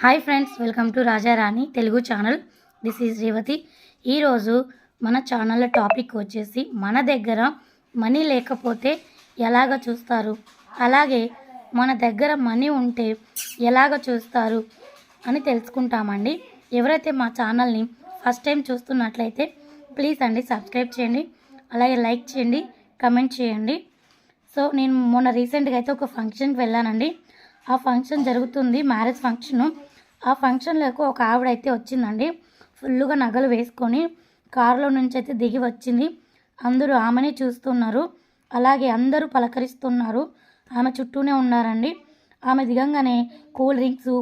Hi friends welcome to Rajarani Telugu channel this is Revathi ఈరోజు మన ఛానల్లో topic వచ్చేసి మన దగ్గర మనీ లేకపోతే ఎలాగ చూస్తారు? అలాగే మన దగ్గర మనీ ఉంటే ఎలాగ చూస్తారు అని తెలుసుకుంటామండి. ఎవరైతే మా ఛానల్ని ఫస్ట్ టైం చూస్తున్నట్లయితే ప్లీజ్ అండి సబ్స్క్రైబ్ చేయండి. అలాగే లైక్ చేయండి కమెంట్ చేయండి. సో నేను మొన్న రీసెంట్గా అయితే ఒక ఫంక్షన్కి వెళ్ళానండి. ఆ ఫంక్షన్ జరుగుతుంది మ్యారేజ్ ఫంక్షను. ఆ ఫంక్షన్లోకి ఒక ఆవిడ అయితే వచ్చిందండి. ఫుల్గా నగలు వేసుకొని కారులో నుంచి అయితే దిగి వచ్చింది. అందరూ ఆమెనే చూస్తున్నారు. అలాగే అందరూ పలకరిస్తున్నారు. ఆమె చుట్టూనే ఉన్నారండి. ఆమె దిగంగానే కూల్ డ్రింక్స్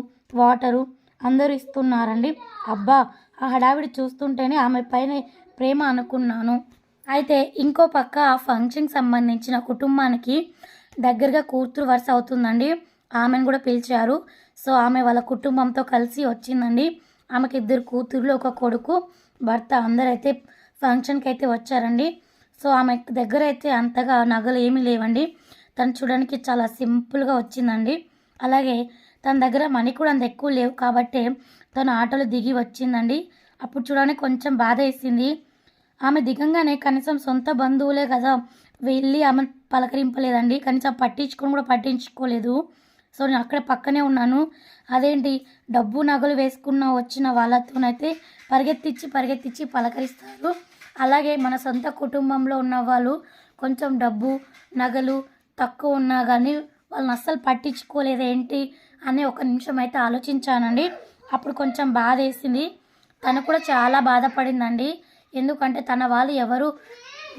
వాటరు అందరూ ఇస్తున్నారండి. అబ్బా ఆ హడావిడి చూస్తుంటేనే ఆమె పైన ప్రేమ అనుకున్నాను. అయితే ఇంకో పక్క ఆ ఫంక్షన్కి సంబంధించిన కుటుంబానికి దగ్గరగా కూతురు వరుస అవుతుందండి. ఆమెను కూడా పిలిచారు. సో ఆమె వాళ్ళ కుటుంబంతో కలిసి వచ్చిందండి. ఆమెకి ఇద్దరు కూతుర్లు ఒక కొడుకు భర్త అందరైతే ఫంక్షన్కి అయితే వచ్చారండి. సో ఆమె దగ్గర అయితే అంతగా నగలు ఏమీ లేవండి. తను చూడడానికి చాలా సింపుల్గా వచ్చిందండి. అలాగే తన దగ్గర మనీ కూడా అంత ఎక్కువ లేవు కాబట్టి తను ఆటోలో దిగి వచ్చిందండి. అప్పుడు చూడడానికి కొంచెం బాధ వేసింది. ఆమె దిగంగానే కనీసం సొంత బంధువులే కదా వెళ్ళి ఆమె పలకరింపలేదండి. కనీసం పట్టించుకొని కూడా పట్టించుకోలేదు. సో నేను అక్కడ పక్కనే ఉన్నాను. అదేంటి? డబ్బు నగలు వేసుకున్న వచ్చిన వాళ్ళతోనైతే పరిగెత్తిచ్చి పరిగెత్తిచ్చి పలకరిస్తారు. అలాగే మన సొంత కుటుంబంలో ఉన్న వాళ్ళు కొంచెం డబ్బు నగలు తక్కువ ఉన్నా కానీ వాళ్ళని అస్సలు పట్టించుకోలేదు ఏంటి అని ఒక నిమిషం అయితే ఆలోచించానండి. అప్పుడు కొంచెం బాధ వేసింది తను కూడా చాలా బాధపడిందండి. ఎందుకంటే తన వాళ్ళు ఎవరు?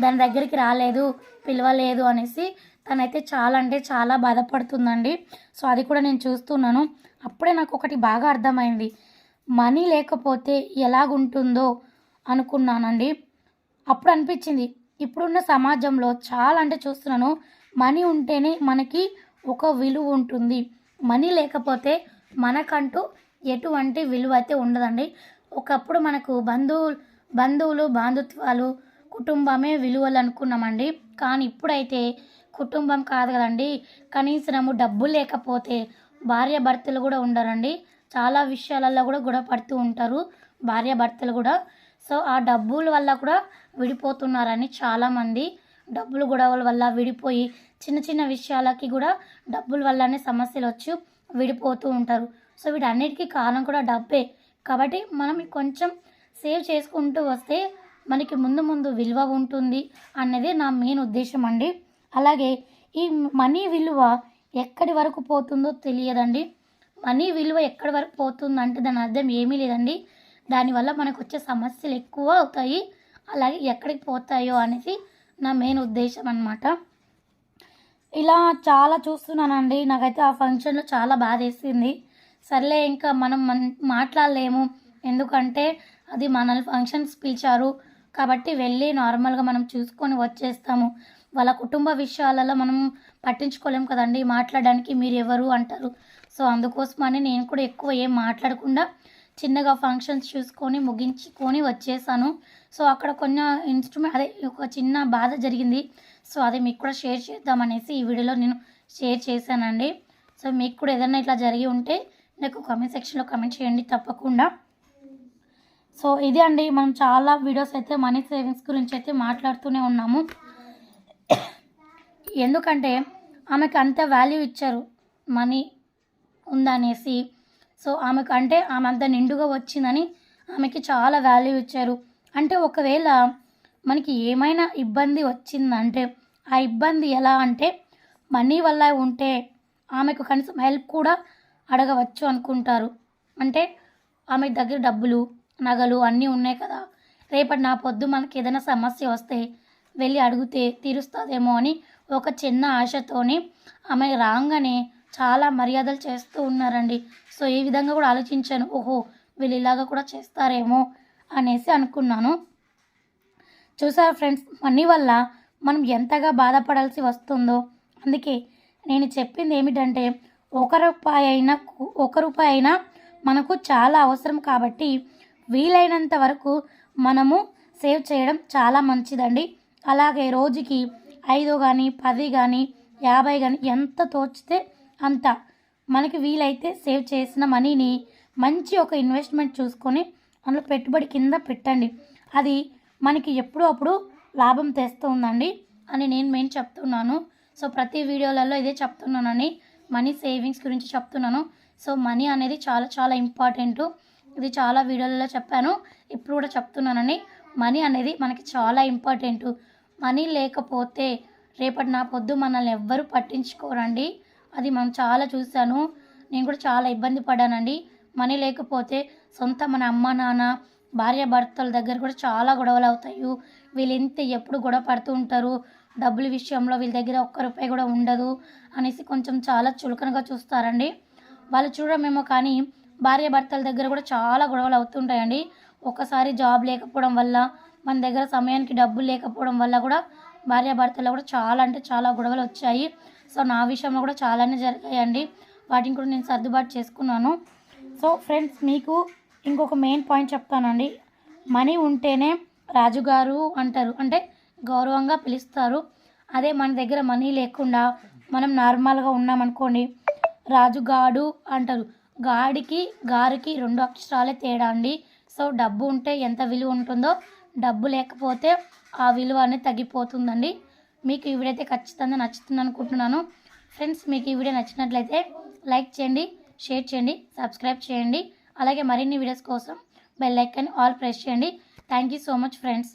దాని దగ్గరికి రాలేదు పిలవలేదు అనేసి తనైతే చాలా అంటే చాలా బాధపడుతుందండి. సో అది కూడా నేను చూస్తున్నాను. అప్పుడే నాకు ఒకటి బాగా అర్థమైంది. మనీ లేకపోతే ఎలాగుంటుందో అనుకున్నానండి. అప్పుడు అనిపించింది ఇప్పుడున్న సమాజంలో చాలా అంటే చూస్తున్నాను మనీ ఉంటేనే మనకి ఒక విలువ ఉంటుంది. మనీ లేకపోతే మనకంటూ ఎటువంటి విలువ అయితే ఉండదండి. ఒకప్పుడు మనకు బంధువులు బంధువులు బాంధుత్వాలు కుటుంబమే విలువలు అనుకున్నామండి కానీ ఇప్పుడైతే కుటుంబం కాదు కదండి. కనీసము డబ్బు లేకపోతే భార్య భర్తలు కూడా ఉండరండి. చాలా విషయాలలో కూడా గొడవపడుతూ ఉంటారు భార్య భర్తలు కూడా. సో ఆ డబ్బుల వల్ల కూడా విడిపోతున్నారని చాలామంది. డబ్బులు గొడవల వల్ల విడిపోయి చిన్న చిన్న విషయాలకి కూడా డబ్బుల వల్లనే సమస్యలు వచ్చి విడిపోతూ ఉంటారు. సో వీటన్నిటికీ కారణం కూడా డబ్బే. కాబట్టి మనం కొంచెం సేవ్ చేసుకుంటూ వస్తే మనకి ముందు ముందు విలువ ఉంటుంది అన్నది నా మెయిన్ ఉద్దేశం అండి. అలాగే ఈ మనీ విలువ ఎక్కడి వరకు పోతుందో తెలియదండి. మనీ విలువ ఎక్కడి వరకు పోతుందంటే దాని అర్థం ఏమీ లేదండి. దానివల్ల మనకు వచ్చే సమస్యలు ఎక్కువ అవుతాయి. అలాగే ఎక్కడికి పోతాయో అనేది నా మెయిన్ ఉద్దేశం అనమాట ఇలా చాలా చూస్తున్నానండి. నాకైతే ఆ ఫంక్షన్లో చాలా బాధ వేసింది సర్లే ఇంకా మనం మన్ మాట్లాడలేము. ఎందుకంటే అది మనల్ని ఫంక్షన్స్ పిలిచారు. కాబట్టి వెళ్ళి నార్మల్గా మనం చూసుకొని వచ్చేస్తాము. వాళ్ళ కుటుంబ విషయాలలో మనం పట్టించుకోలేము కదండి. మాట్లాడడానికి మీరు ఎవరు అంటారు. సో అందుకోసమని నేను కూడా ఎక్కువ ఏం మాట్లాడకుండా చిన్నగా ఫంక్షన్స్ చూసుకొని ముగించుకొని వచ్చేసాను. సో అక్కడ కొన్ని ఇన్స్ట్రుమెంట్ అదే ఒక చిన్న బాధ జరిగింది. సో అది మీకు కూడా షేర్ చేద్దామనేసి ఈ వీడియోలో నేను షేర్ చేశానండి. సో మీకు కూడా ఏదైనా ఇట్లా జరిగి ఉంటే నాకు కామెంట్ సెక్షన్లో కామెంట్ చేయండి తప్పకుండా. సో ఇది అండి మనం చాలా వీడియోస్ అయితే మనీ సేవింగ్స్ గురించి అయితే మాట్లాడుతూనే ఉన్నాము. ఎందుకంటే ఆమెకు అంత వాల్యూ ఇచ్చారు మనీ ఉందనేసి. సో ఆమెకు అంటే ఆమె అంత నిండుగా వచ్చిందని ఆమెకి చాలా వాల్యూ ఇచ్చారు. అంటే ఒకవేళ మనకి ఏమైనా ఇబ్బంది వచ్చిందంటే ఆ ఇబ్బంది ఎలా అంటే మనీ వల్ల ఉంటే ఆమెకు కనీసం హెల్ప్ కూడా అడగవచ్చు అనుకుంటారు. అంటే ఆమె దగ్గర డబ్బులు నగలు అన్నీ ఉన్నాయి కదా. రేపటి నా పొద్దు మనకి ఏదైనా సమస్య వస్తే వెళ్ళి అడిగితే తీరుస్తుందేమో అని ఒక చిన్న ఆశతోని ఆమె రాగానే చాలా మర్యాదలు చేస్తూ ఉన్నారండి. సో ఈ విధంగా కూడా ఆలోచించాను. ఓహో వీళ్ళు ఇలాగ కూడా చేస్తారేమో అనేసి అనుకున్నాను. చూసారా ఫ్రెండ్స్ మనీ వల్ల మనం ఎంతగా బాధపడాల్సి వస్తుందో. అందుకే నేను చెప్పింది ఏమిటంటే ఒక రూపాయి అయినా ఒక రూపాయి అయినా మనకు చాలా అవసరం కాబట్టి వీలైనంత వరకు మనము సేవ్ చేయడం చాలా మంచిదండి. అలాగే రోజుకి ఐదు కానీ పది కానీ యాభై కానీ ఎంత తోచితే అంత మనకి వీలైతే సేవ్ చేసిన మనీని మంచి ఒక ఇన్వెస్ట్మెంట్ చూసుకొని అందులో పెట్టుబడి కింద పెట్టండి. అది మనకి ఎప్పుడూ అప్పుడు లాభం తెస్తుందండి అని నేను మెయిన్ చెప్తున్నాను. సో ప్రతి వీడియోలలో ఇదే చెప్తున్నానని మనీ సేవింగ్స్ గురించి చెప్తున్నాను. సో మనీ అనేది చాలా చాలా ఇంపార్టెంటు. ఇది చాలా వీడియోలలో చెప్పాను ఇప్పుడు కూడా చెప్తున్నానని మనీ అనేది మనకి చాలా ఇంపార్టెంట్. మనీ లేకపోతే రేపటి నా పొద్దు మనల్ని ఎవ్వరూ పట్టించుకోరండి. అది మనం చాలా చూశాను. నేను కూడా చాలా ఇబ్బంది పడ్డానండి మనీ లేకపోతే సొంత మన అమ్మ నాన్న భార్య భర్తల దగ్గర కూడా చాలా గొడవలు అవుతాయి. వీళ్ళు ఎంత ఎప్పుడు గొడవ పడుతూ ఉంటారు. డబ్బుల విషయంలో వీళ్ళ దగ్గర ఒక్క రూపాయి కూడా ఉండదు అనేసి కొంచెం చాలా చులకనగా చూస్తారండి. వాళ్ళు చూడమేమో కానీ భార్య భర్తల దగ్గర కూడా చాలా గొడవలు అవుతుంటాయండి. ఒకసారి జాబ్ లేకపోవడం వల్ల మన దగ్గర సమయానికి డబ్బులు లేకపోవడం వల్ల కూడా భార్య భర్తలో కూడా చాలా అంటే చాలా గొడవలు వచ్చాయి. సో నా విషయంలో కూడా చాలానే జరిగాయండి. వాటిని కూడా నేను సర్దుబాటు చేసుకున్నాను. సో ఫ్రెండ్స్ మీకు ఇంకొక మెయిన్ పాయింట్ చెప్తానండి. మనీ ఉంటేనే రాజుగారు అంటారు. అంటే గౌరవంగా పిలుస్తారు. అదే మన దగ్గర మనీ లేకుండా మనం నార్మల్గా ఉన్నామనుకోండి రాజుగాడు అంటారు. గాడికి గారికి రెండు అక్షరాలే తేడా అండి. సో డబ్బు ఉంటే ఎంత విలువ ఉంటుందో డబ్బు లేకపోతే ఆ విలువ అనేది తగ్గిపోతుందండి. మీకు ఈ వీడియో అయితే ఖచ్చితంగా నచ్చుతుంది అనుకుంటున్నాను. ఫ్రెండ్స్ మీకు ఈ వీడియో నచ్చినట్లయితే లైక్ చేయండి షేర్ చేయండి సబ్స్క్రైబ్ చేయండి. అలాగే మరిన్ని వీడియోస్ కోసం బెల్ ఐకాన్ ఆల్ ప్రెస్ చేయండి. Thank you so much friends.